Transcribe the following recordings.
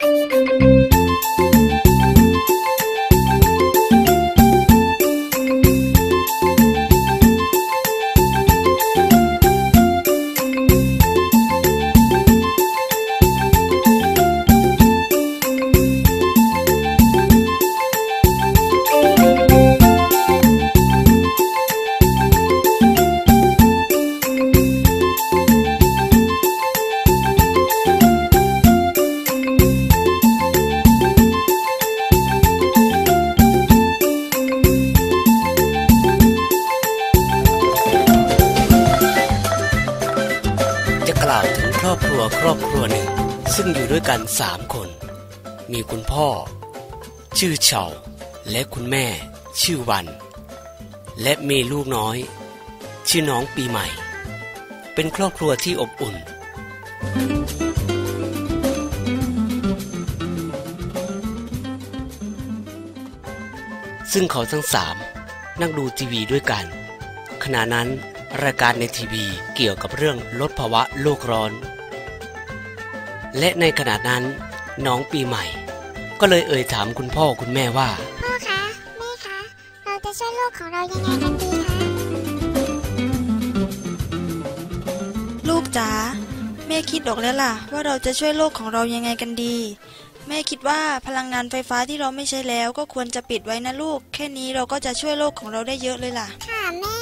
จะ กล่าวถึงครอบครัวครอบครัวหนึ่ง ซึ่งอยู่ด้วยกันสามคน มีคุณพ่อ ชื่อเฉาและคุณแม่ ชื่อวัน และมีลูกน้อย ชื่อน้องปีใหม่ เป็นครอบครัวที่อบอุ่น ซึ่งเขาทั้งสามนั่งดูทีวีด้วยกัน ขณะนั้น รายการในทีวีเกี่ยวกับเรื่องลดภาวะโลกร้อน และในขณะนั้นน้องปีใหม่ ก็เลยเอ่ยถามคุณพ่อคุณแม่ว่า พ่อคะ แม่คะ เราจะช่วยโลกของเรายังไงกันดีคะ ลูกจ๋าแม่คิดออกแล้วล่ะ ว่าเราจะช่วยโลกของเรายังไงกันดี แม่คิดว่าพลังงานไฟฟ้าที่เราไม่ใช้แล้วก็ควรจะปิดไว้นะลูก แค่นี้เราก็จะช่วยโลกของเราได้เยอะเลยล่ะ ค่ะแม่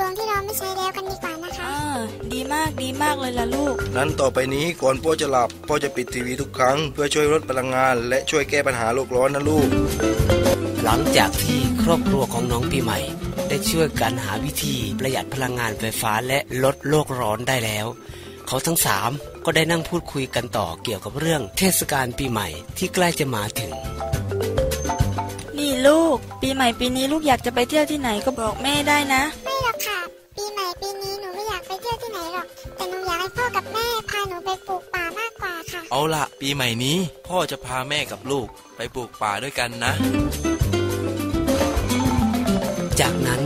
ดไฟทุกดวงที่เราไม่ใช้แล้วกันดีกว่านะคะ อ่าดีมากดีมากเลยล่ะลูก นั้นต่อไปนี้ก่อนพ่อจะหลับพ่อจะปิดทีวีทุกครั้ง เพื่อช่วยลดพลังงาน และช่วยแก้ปัญหาโลกร้อนนะลูก หลังจากที่ครอบครัวของน้องปีใหม่ ได้ช่วยกันหาวิธีประหยัดพลังงานไฟฟ้าและลดโลกร้อนได้แล้ว เขาทั้งสามก็ได้นั่งพูดคุยกันต่อเกี่ยวกับเรื่องเทศกาลปีใหม่ที่ใกล้จะมาถึง นี่ลูก ปีใหม่ปีนี้ลูกอยากจะไปเที่ยวที่ไหนก็บอกแม่ได้นะ ไม่หรอก ให้พ่อกับแม่พาหนูไปปลูกป่ามากกว่าค่ะ เอาละปีใหม่นี้ พ่อจะพาแม่กับลูกไปปลูกป่าด้วยกันนะ จากนั้น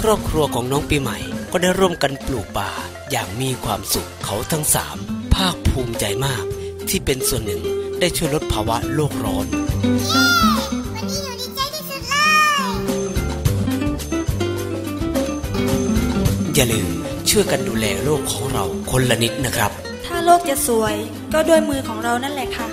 ครอบครัวของน้องปีใหม่ก็ได้ร่วมกันปลูกป่าอย่างมีความสุขเขาทั้งสามภาคภูมิใจมากที่เป็นส่วนหนึ่งได้ช่วยลดภาวะโลกร้อนวันนี้หนูดีใจที่สุดเลยอย่าลืม ช่วยกันดูแลโลกของเราคนละนิดนะครับ ถ้าโลกจะสวยก็ด้วยมือของเรานั่นแหละค่ะ